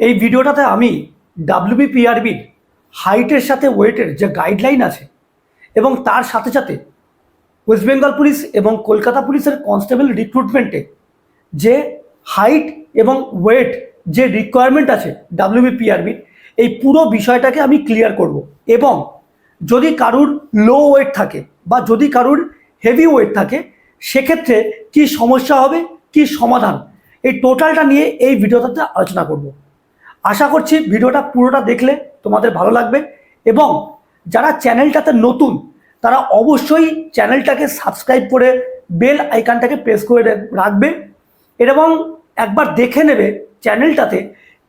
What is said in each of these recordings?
এই ভিডিওটাতে আমি ডাব্লিউবিপিআরবির হাইটের সাথে ওয়েটের যে গাইডলাইন আছে এবং তার সাথে সাথে ওয়েস্ট বেঙ্গল পুলিশ এবং কলকাতা পুলিশের কনস্টেবল রিক্রুটমেন্টে যে হাইট এবং ওয়েট যে রিকোয়ারমেন্ট আছে ডাব্লিউবিপিআরবির এই পুরো বিষয়টাকে আমি ক্লিয়ার করব। এবং যদি কারুর লো ওয়েট থাকে বা যদি কারুর হেভি ওয়েট থাকে, সেক্ষেত্রে কি সমস্যা হবে, কি সমাধান, এই টোটালটা নিয়ে এই ভিডিওটাতে আলোচনা করব। আশা করছি ভিডিওটা পুরোটা দেখলে তোমাদের ভালো লাগবে এবং যারা চ্যানেলটাতে নতুন, তারা অবশ্যই চ্যানেলটাকে সাবস্ক্রাইব করে বেল আইকনটাকে প্রেস করে রাখবে। এবং একবার দেখে নেবে চ্যানেলটাতে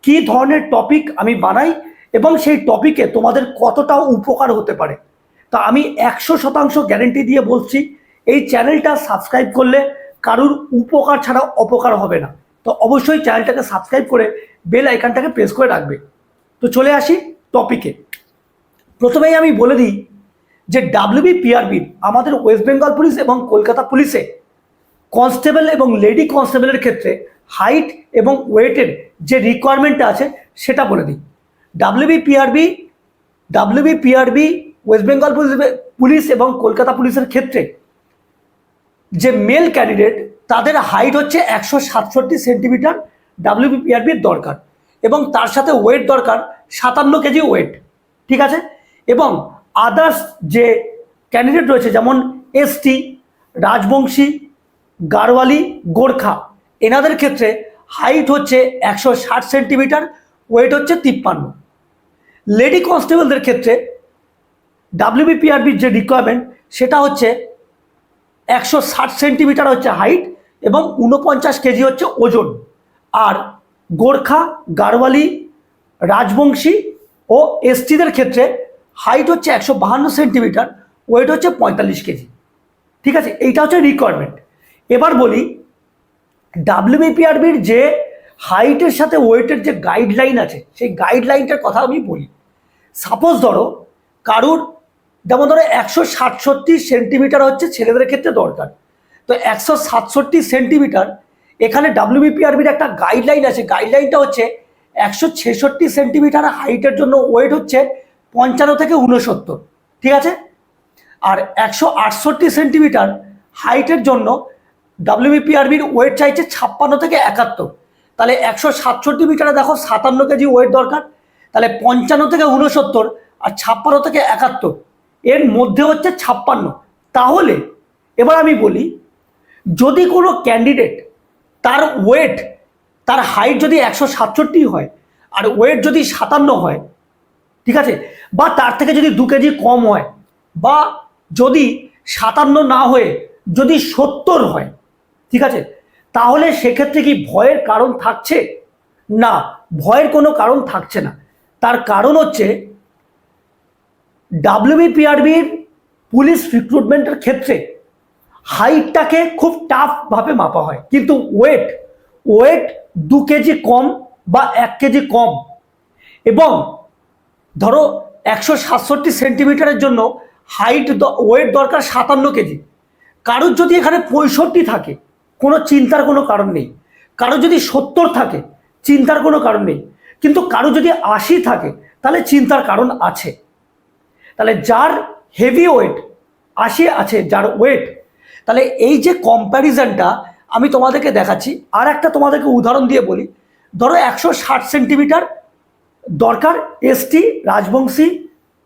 কী ধরনের টপিক আমি বানাই এবং সেই টপিকে তোমাদের কতটা উপকার হতে পারে। তা আমি একশো শতাংশ গ্যারেন্টি দিয়ে বলছি, এই চ্যানেলটা সাবস্ক্রাইব করলে কারুর উপকার ছাড়া অপকার হবে না। তো অবশ্যই চ্যানেলটাকে সাবস্ক্রাইব করে বেল আইকনটাকে প্রেস করে রাখবে। তো চলে আসি টপিকে প্রথমেই আমি বলে দিই যে ডাব্লিউবিপিআরবির আমাদের ওয়েস্ট বেঙ্গল পুলিশ এবং কলকাতা পুলিশে কনস্টেবল এবং লেডি কনস্টেবলের ক্ষেত্রে হাইট এবং ওয়েটের যে রিকোয়ারমেন্টটা আছে, সেটা বলে দিই। WBPRB WBPRB west Bengal police police এবং কলকাতা পুলিশের ক্ষেত্রে যে মেল ক্যান্ডিডেট তাদের হাইট হচ্ছে একশো সাতষট্টি সেন্টিমিটার ডাব্লিউবিপিআরবির দরকার এবং তার সাথে ওয়েট দরকার সাতান্ন কেজি ওয়েট ঠিক আছে? এবং আদার্স যে ক্যান্ডিডেট রয়েছে যেমন এসটি রাজবংশী গারওয়ালি গোর্খা, এনাদের ক্ষেত্রে হাইট হচ্ছে একশো ষাট সেন্টিমিটার ওয়েট হচ্ছে তিপ্পান্ন। লেডি কনস্টেবলদের ক্ষেত্রে ডাব্লিউবিপিআরবির যে রিকোয়ারমেন্ট সেটা হচ্ছে একশো ষাট সেন্টিমিটার হচ্ছে হাইট এবং উনপঞ্চাশ কেজি হচ্ছে ওজন। আর গোর্খা গারওয়ালি রাজবংশী ও এসটিদের ক্ষেত্রে হাইট হচ্ছে একশো বাহান্ন সেন্টিমিটার ওয়েট হচ্ছে পঁয়তাল্লিশ কেজি। ঠিক আছে? এইটা হচ্ছে রিকোয়ারমেন্ট এবার বলি ডাব্লিউবিপিআরবির যে হাইটের সাথে ওয়েটের যে গাইডলাইন আছে, সেই গাইডলাইনটার কথা আমি বলি। সাপোজ ধরো, কারুর, যেমন ধরো একশো সাতষট্টি সেন্টিমিটার হচ্ছে ছেলেদের ক্ষেত্রে দরকার। তো একশো সাতষট্টি সেন্টিমিটার, এখানে ডাব্লিউবিপিআরবির একটা গাইডলাইন আছে। গাইডলাইনটা হচ্ছে একশো ছেষট্টি সেন্টিমিটার হাইটের জন্য ওয়েট হচ্ছে পঞ্চান্ন থেকে উনসত্তর ঠিক আছে? আর একশো আটষট্টি সেন্টিমিটার হাইটের জন্য ডাব্লিউবিপিআরবির ওয়েট চাইছে ছাপ্পান্ন থেকে একাত্তর। তাহলে একশো সাতষট্টি মিটারে দেখো সাতান্ন কেজি ওয়েট দরকার। তাহলে পঞ্চান্ন থেকে উনসত্তর আর ছাপ্পান্ন থেকে একাত্তর। এর মধ্যে হচ্ছে ছাপ্পান্ন। তাহলে এবার আমি বলি যদি কোনো ক্যান্ডিডেট তার ওয়েট তার হাইট যদি একশো সাতষট্টি হয় আর ওয়েট যদি সাতান্ন হয়, ঠিক আছে? বা তার থেকে যদি দু কেজি কম হয় বা যদি সাতান্ন না হয়ে যদি সত্তর হয়, ঠিক আছে? তাহলে সেক্ষেত্রে কি ভয়ের কারণ থাকছে? না, ভয়ের কোনো কারণ থাকছে না। তার কারণ হচ্ছে ডাব্লিউবিপিআরবির পুলিশ রিক্রুটমেন্টের ক্ষেত্রে হাইটটাকে খুব টাফভাবে মাপা হয়। কিন্তু ওয়েট ওয়েট দু কেজি কম বা এক কেজি কম। এবং ধরো একশো সাতষট্টি সেন্টিমিটারের জন্য হাইট ওয়েট দরকার সাতান্ন কেজি কারোর যদি এখানে পঁয়ষট্টি থাকে, কোনো চিন্তার কোনো কারণ নেই। কারও যদি সত্তর থাকে, চিন্তার কোনো কারণ নেই। কিন্তু কারও যদি আশি থাকে, তাহলে চিন্তার কারণ আছে। তাহলে যার হেভি ওয়েট আশি আছে, যার ওয়েট তাহলে এই যে কম্প্যারিজনটা আমি তোমাদেরকে দেখাচ্ছি, আর একটা তোমাদেরকে উদাহরণ দিয়ে বলি। ধরো একশো ষাট সেন্টিমিটার দরকার এসটি রাজবংশী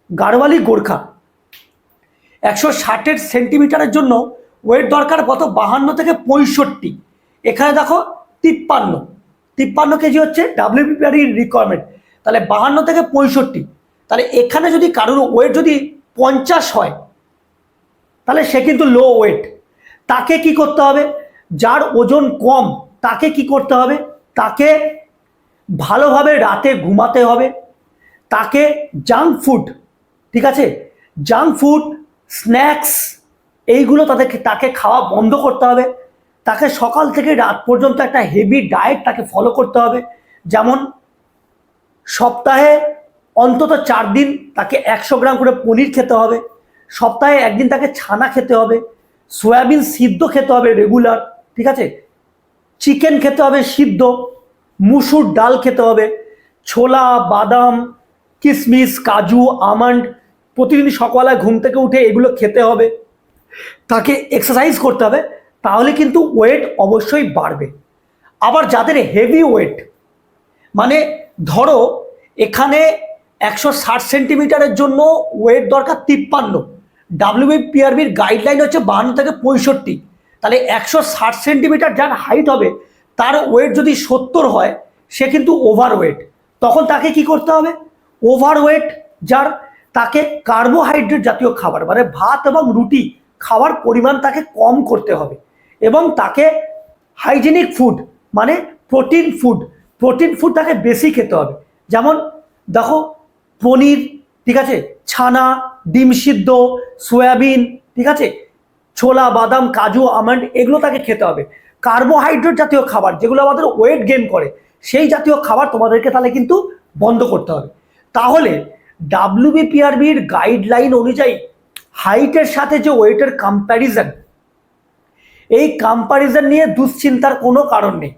গাড়ওয়ালি গোর্খা। একশো ষাটের সেন্টিমিটারের জন্য ওয়েট দরকার কত? বাহান্ন থেকে পঁয়ষট্টি। এখানে দেখো তিপ্পান্ন। তিপ্পান্ন কেজি হচ্ছে ডাব্লিউবিপিআর রিকোয়ারমেন্ট তাহলে বাহান্ন থেকে পঁয়ষট্টি। তাহলে এখানে যদি কারোর ওয়েট যদি পঞ্চাশ হয়, তাহলে সে কিন্তু লো ওয়েট তাকে কি করতে হবে? যার ওজন কম, তাকে কি করতে হবে? তাকে ভালোভাবে রাতে ঘুমাতে হবে। তাকে জাঙ্ক ফুড ঠিক আছে? জাঙ্ক ফুড স্ন্যাক্স এইগুলো তাদেরকে, তাকে খাওয়া বন্ধ করতে হবে। তাকে সকাল থেকে রাত পর্যন্ত একটা হেভি ডায়েট তাকে ফলো করতে হবে। যেমন সপ্তাহে অন্তত চার দিন তাকে একশো গ্রাম করে পনির খেতে হবে। সপ্তাহে একদিন তাকে ছানা খেতে হবে। সয়াবিন সিদ্ধ খেতে হবে রেগুলার ঠিক আছে? চিকেন খেতে হবে সিদ্ধ, মুসুর ডাল খেতে হবে, ছোলা, বাদাম কিশমিশ কাজু, আমন্ড, প্রতিদিন সকালে ঘুম থেকে উঠে এগুলো খেতে হবে। তাকে এক্সারসাইজ করতে হবে, তাহলে কিন্তু ওয়েট অবশ্যই বাড়বে। আবার যাদের হেভি ওয়েট মানে ধরো এখানে একশো ষাট সেন্টিমিটারের জন্য ওয়েট দরকার তিপ্পান্ন। ডাব্লিউবিপিআরবির গাইডলাইন হচ্ছে বাহান্ন থেকে পঁয়ষট্টি। তাহলে একশো ষাট সেন্টিমিটার যার হাইট হবে, তার ওয়েট যদি সত্তর হয়, সে কিন্তু ওভার ওয়েট তখন তাকে কি করতে হবে? ওভার ওয়েট যার, তাকে কার্বোহাইড্রেট জাতীয় খাবার মানে ভাত এবং রুটি খাওয়ার পরিমাণ তাকে কম করতে হবে। এবং তাকে হাইজেনিক ফুড মানে প্রোটিন ফুড প্রোটিন ফুড তাকে বেশি খেতে হবে। যেমন, দেখো, পনির, ঠিক আছে? ছানা ডিম সিদ্ধ, সয়াবিন, ঠিক আছে? ছোলা, বাদাম, কাজু, আমন্ড, এগুলো তাকে খেতে হবে। কার্বোহাইড্রেট জাতীয় খাবার যেগুলো আমাদের ওয়েট গেইন করে, সেই জাতীয় খাবার তোমাদেরকে তাহলে কিন্তু বন্ধ করতে হবে। তাহলে ডাব্লিউবিপিআরবির গাইডলাইন অনুযায়ী হাইটের সাথে যে ওয়েটের কম্প্যারিজন এই কম্প্যারিজন নিয়ে দুশ্চিন্তার কোনো কারণ নেই।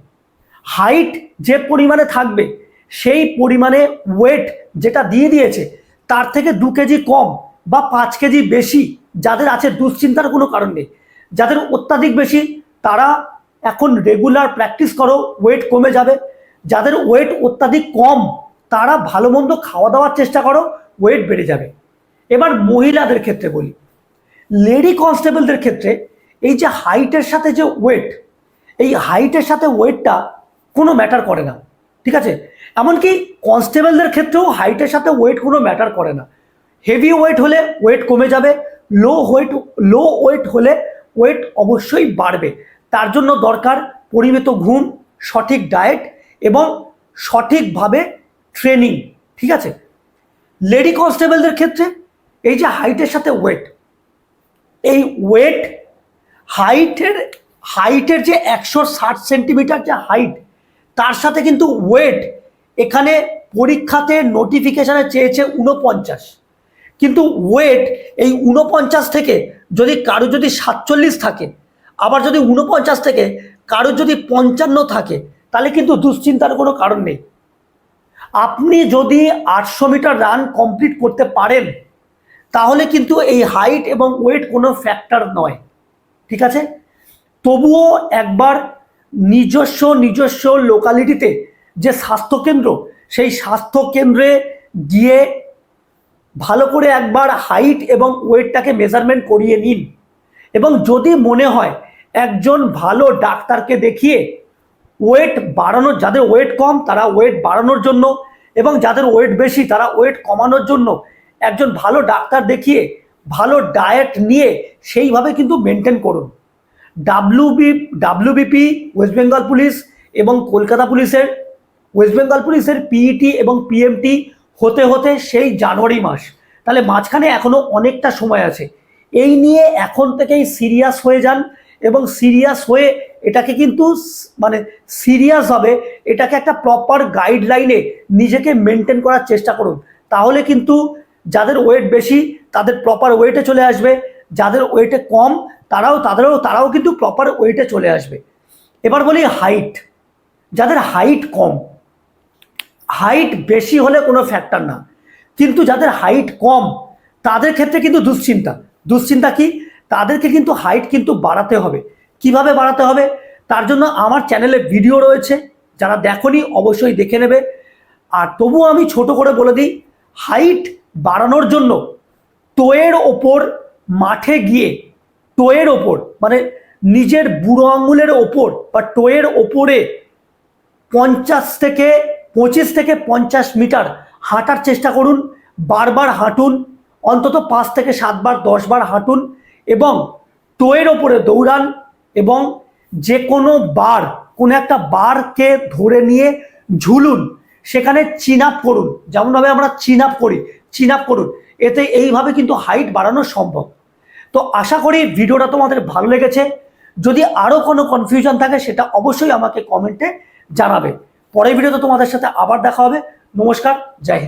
হাইট যে পরিমাণে থাকবে, সেই পরিমাণে ওয়েট যেটা দিয়ে দিয়েছে, তার থেকে দু কেজি কম বা পাঁচ কেজি বেশি যাদের আছে দুশ্চিন্তার কোনো কারণ নেই। যাদের অত্যাধিক বেশি, তারা এখন রেগুলার প্র্যাকটিস করো ওয়েট কমে যাবে। যাদের ওয়েট অত্যাধিক কম, তারা ভালো মন্দ খাওয়া দাওয়ার চেষ্টা করো ওয়েট বেড়ে যাবে। এবার মহিলাদের ক্ষেত্রে বলি। লেডি কনস্টেবলদের ক্ষেত্রে এই যে হাইটের সাথে যে ওয়েট এই হাইটের সাথে ওয়েটটা কোনো ম্যাটার করে না। ঠিক আছে? এমনকি কনস্টেবলদের ক্ষেত্রেও হাইটের সাথে ওয়েট কোনো ম্যাটার করে না। হেভি ওয়েট হলে ওয়েট কমে যাবে লো ওয়েট লো ওয়েট হলে ওয়েট অবশ্যই বাড়বে। তার জন্য দরকার পরিমিত ঘুম, সঠিক ডায়েট এবং সঠিকভাবে ট্রেনিং ঠিক আছে? লেডি কনস্টেবলদের ক্ষেত্রে এই যে হাইটের সাথে ওয়েট এই ওয়েট হাইটের হাইটের যে একশো ষাট সেন্টিমিটার যে হাইট তার সাথে কিন্তু ওয়েট এখানে পরীক্ষাতে নোটিফিকেশানে চেয়েছে উনপঞ্চাশ কিন্তু ওয়েট এই উনপঞ্চাশ থেকে যদি কারও যদি সাতচল্লিশ থাকে, আবার যদি উনপঞ্চাশ থেকে কারও যদি পঞ্চান্ন থাকে, তাহলে কিন্তু দুশ্চিন্তার কোনো কারণ নেই। আপনি যদি আটশো মিটার রান কমপ্লিট করতে পারেন, তাহলে কিন্তু এই হাইট এবং ওয়েট কোনো ফ্যাক্টর নয়। ঠিক আছে? তবুও একবার নিজস্ব নিজস্ব লোকালিটিতে যে স্বাস্থ্যকেন্দ্র, সেই স্বাস্থ্যকেন্দ্রে গিয়ে ভালো করে একবার হাইট এবং ওয়েটটাকে মেজারমেন্ট করিয়ে নিন। এবং যদি মনে হয় একজন ভালো ডাক্তারকে দেখিয়ে ওয়েট বাড়ানোর, যাদের ওয়েট কম, তারা ওয়েট বাড়ানোর জন্য এবং যাদের ওয়েট বেশি, তারা ওয়েট কমানোর জন্য একজন ভালো ডাক্তার দেখিয়ে ভালো ডায়েট নিয়ে সেইভাবে কিন্তু মেনটেন করুন। WB WBP West Bengal police এবং কলকাতা পুলিশের ওয়েস্ট বেঙ্গল পুলিশের পিইটি এবং পিএমটি হতে হতে সেই জানুয়ারি মাস। তাহলে মাঝখানে এখনও অনেকটা সময় আছে। এই নিয়ে এখন থেকেই সিরিয়াস হয়ে যান এবং সিরিয়াস হয়ে এটাকে কিন্তু মানে সিরিয়াস হবে এটাকে একটা প্রপার গাইডলাইনে নিজেকে মেনটেন করার চেষ্টা করুন। তাহলে কিন্তু যাদের ওয়েট বেশি, তাদের প্রপার ওয়েটে চলে আসবে। যাদের ওয়েটে কম, তারাও, তাদেরও, তারাও কিন্তু প্রপার ওয়েটে চলে আসবে। এবার বলি হাইট। যাদের হাইট কম হাইট বেশি হলে কোনো ফ্যাক্টর না। কিন্তু যাদের হাইট কম, তাদের ক্ষেত্রে কিন্তু দুশ্চিন্তা। দুশ্চিন্তা কি? তাদেরকে কিন্তু হাইট কিন্তু বাড়াতে হবে। কীভাবে বাড়াতে হবে? তার জন্য আমার চ্যানেলে ভিডিও রয়েছে, যারা দেখনি অবশ্যই দেখে নেবে। আর তবুও আমি ছোট করে বলে দিই হাইট বাড়ানোর জন্য টোয়ের ওপর মাঠে গিয়ে টোয়ের ওপর মানে নিজের বুড়ো আঙুলের ওপর বা টোয়ের ওপরে পঞ্চাশ থেকে পঁচিশ থেকে পঞ্চাশ মিটার হাঁটার চেষ্টা করুন, বারবার হাঁটুন, অন্তত পাঁচ থেকে সাতবার, দশবার হাঁটুন এবং টোয়ের ওপরে দৌড়ান এবং যে কোনো বার, কোনো একটা বারকে ধরে নিয়ে ঝুলুন, সেখানে চিন আপ করুন, যেমনভাবে আমরা চিন আপ করি চিন আপ করুন, এতে এইভাবে কিন্তু হাইট বাড়ানো সম্ভব। তো আশা করি ভিডিওটা তোমাদের ভালো লেগেছে। যদি আরও কোনো কনফিউশন থাকে, সেটা অবশ্যই আমাকে কমেন্টে জানাবে। পরের ভিডিওতে তোমাদের সাথে আবার দেখা হবে। নমস্কার জয় হিন্দ।